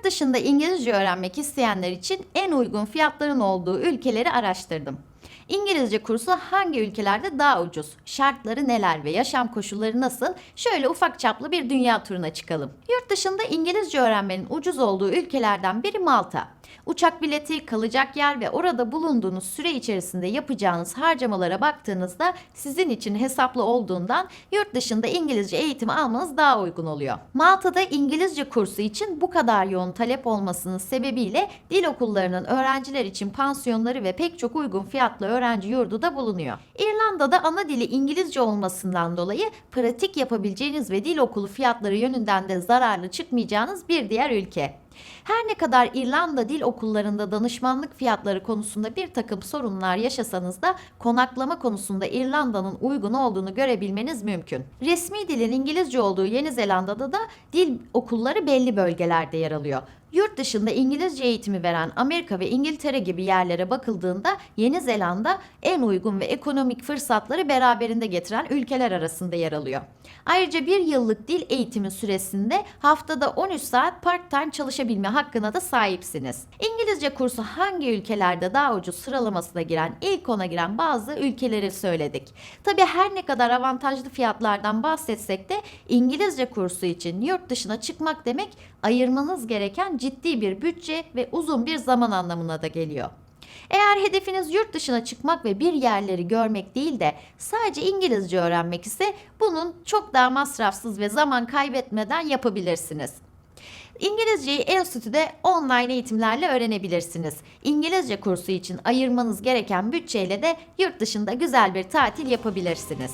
Yurt dışında İngilizce öğrenmek isteyenler için en uygun fiyatların olduğu ülkeleri araştırdım. İngilizce kursu hangi ülkelerde daha ucuz? Şartları neler ve yaşam koşulları nasıl? Şöyle ufak çaplı bir dünya turuna çıkalım. Yurt dışında İngilizce öğrenmenin ucuz olduğu ülkelerden biri Malta. Uçak bileti, kalacak yer ve orada bulunduğunuz süre içerisinde yapacağınız harcamalara baktığınızda sizin için hesaplı olduğundan yurt dışında İngilizce eğitimi almanız daha uygun oluyor. Malta'da İngilizce kursu için bu kadar yoğun talep olmasının sebebiyle dil okullarının öğrenciler için pansiyonları ve pek çok uygun fiyatlı öğrenci yurdu da bulunuyor. İrlanda'da ana dili İngilizce olmasından dolayı pratik yapabileceğiniz ve dil okulu fiyatları yönünden de zararlı çıkmayacağınız bir diğer ülke. Her ne kadar İrlanda dil okullarında danışmanlık fiyatları konusunda bir takım sorunlar yaşasanız da konaklama konusunda İrlanda'nın uygun olduğunu görebilmeniz mümkün. Resmi dilin İngilizce olduğu Yeni Zelanda'da da dil okulları belli bölgelerde yer alıyor. Yurt dışında İngilizce eğitimi veren Amerika ve İngiltere gibi yerlere bakıldığında Yeni Zelanda en uygun ve ekonomik fırsatları beraberinde getiren ülkeler arasında yer alıyor. Ayrıca bir yıllık dil eğitimi süresinde haftada 13 saat part-time çalışabilme hakkına da sahipsiniz. İngilizce kursu hangi ülkelerde daha ucuz sıralamasına giren ilk ona giren bazı ülkeleri söyledik. Tabi her ne kadar avantajlı fiyatlardan bahsetsek de İngilizce kursu için yurt dışına çıkmak demek ayırmanız gereken ciddi bir bütçe ve uzun bir zaman anlamına da geliyor. Eğer hedefiniz yurt dışına çıkmak ve bir yerleri görmek değil de sadece İngilizce öğrenmek ise bunun çok daha masrafsız ve zaman kaybetmeden yapabilirsiniz. İngilizceyi Enstitü'de online eğitimlerle öğrenebilirsiniz. İngilizce kursu için ayırmanız gereken bütçeyle de yurt dışında güzel bir tatil yapabilirsiniz.